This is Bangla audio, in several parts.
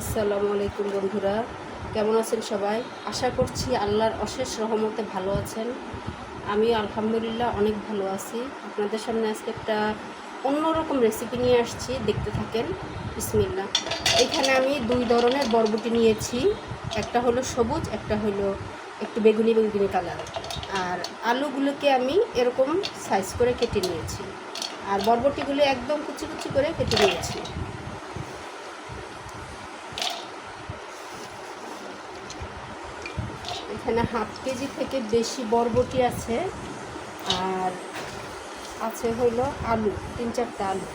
আসসালামু আলাইকুম বন্ধুরা, কেমন আছেন সবাই? আশা করছি আল্লাহর অশেষ রহমতে ভালো আছেন। আমি আলহামদুলিল্লাহ অনেক ভালো আছি। আপনাদের সামনে আজকে একটা অন্যরকম রেসিপি নিয়ে আসছি, দেখতে থাকেন। বিসমিল্লা এখানে আমি দুই ধরনের বরবটি নিয়েছি। একটা হলো সবুজ, একটা হলো একটু বেগুনি বেগুনি কালার। আর আলুগুলোকে আমি এরকম সাইজ করে কেটে নিয়েছি। আর বরবটিগুলো একদম কুচি কুচি করে কেটে নিয়েছি। এখানে হাফ কেজি থেকে বেশি বরবটি আছে। আর আছে হইল আলু, তিন চারটা আলু।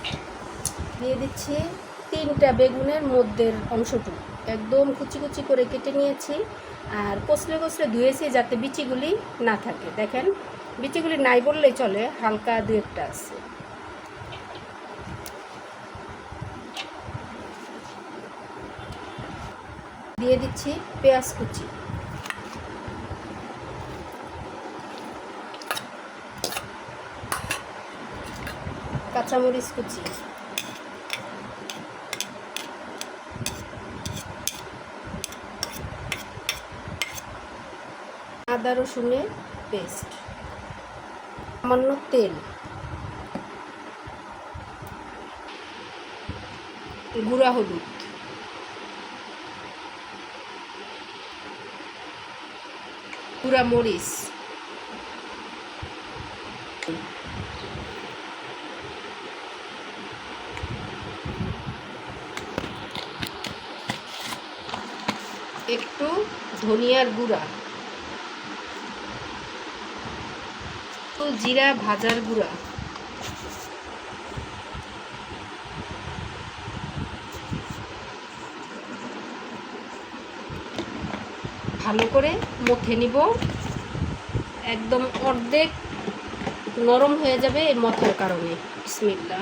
দিয়ে দিচ্ছি তিনটা বেগুনের মধ্যের অংশটুকু। একদম কুচি কুচি করে কেটে নিয়েছি। আর কচলে কচলে ধুয়েছি যাতে বিচিগুলি না থাকে। দেখেন, বিচিগুলি নাই বললেই চলে, হালকা দু একটা আছে। দিয়ে দিচ্ছি পেঁয়াজ কুচি। কাঁচামরিচ কুচি। আদা রসুনের পেস্ট। সামান্য তেল। গুঁড়া হলুদ। গুঁড়া মরিচ। একটু ধনিয়ার গুঁড়া। জিরা ভাজার গুঁড়া। ভালো করে মথে নিব। একদম অর্ধেক নরম হয়ে যাবে এই মথের কারণে। বিসমিল্লা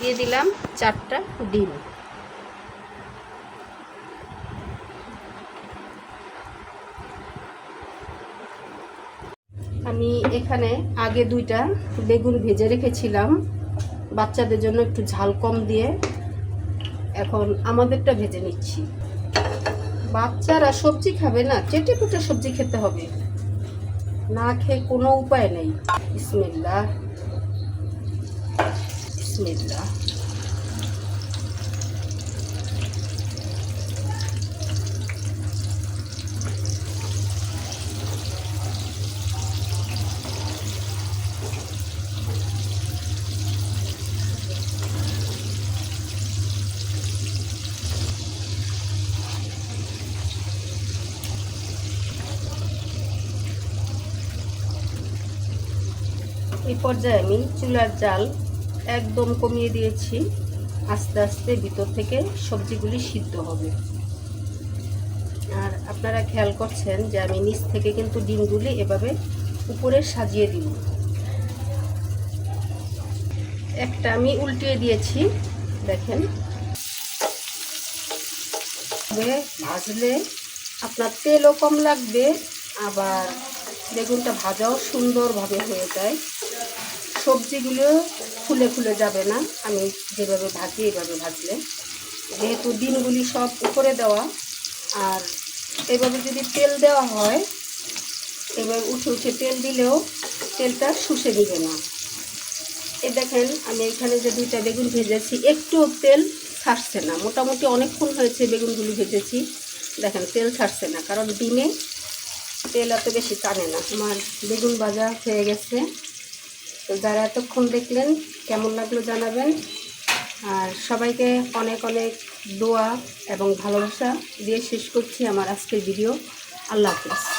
দিয়ে দিলাম চারটা ডিম। আমি এখানে আগে দুইটা বেগুন ভেজে রেখেছিলাম। বাচ্চাদের জন্য একটু ঝাল কম দিয়ে এখন আমাদেরটা ভেজে নিচ্ছি। বাচ্চারা সবজি খাবে না, চেটে পুটে সবজি খেতে হবে। না খেয়ে কোনো উপায় নেই। বিসমিল্লা বিসমিল্লা এই পর্যায়ে আমি চুলার জাল একদম কমিয়ে দিয়েছি। আস্তে আস্তে ভিতর থেকে সবজিগুলি সিদ্ধ হবে। আর আপনারা খেয়াল করছেন যে আমি নিচ থেকে কিন্তু ডিমগুলি এভাবে উপরে সাজিয়ে দিব। একটা আমি উল্টিয়ে দিয়েছি, দেখেন। ভাজলে আপনার তেলও কম লাগবে, আবার বেগুনটা ভাজাও সুন্দরভাবে হয়ে যায়। সবজিগুলো ফুলে ফুলে যাবে না। আমি যেভাবে ভাজি এইভাবে ভাজলে। যেহেতু ডিমগুলি সব উপরে দেওয়া, আর এভাবে যদি তেল দেওয়া হয় এবার উঠে উঠে তেল দিলেও তেলটা শুষে দিবে না। এ দেখেন, আমি এখানে যে দুইটা বেগুন ভেজেছি একটু তেল ছাড়ছে না। মোটামুটি অনেকক্ষণ হয়েছে বেগুনগুলি ভেজেছি। দেখেন, তেল ছাড়ছে না, কারণ ডিমে তেল এত বেশি টানে না। আমার বেগুন ভাজা হয়ে গেছে। তো যারা এতক্ষণ দেখলেন, কেমন লাগল জানাবেন। আর সবাইকে অনেক অনেক দোয়া এবং ভালোবাসা দিয়ে শেষ করছি আমার আজকের ভিডিও। আল্লাহ হাফিজ।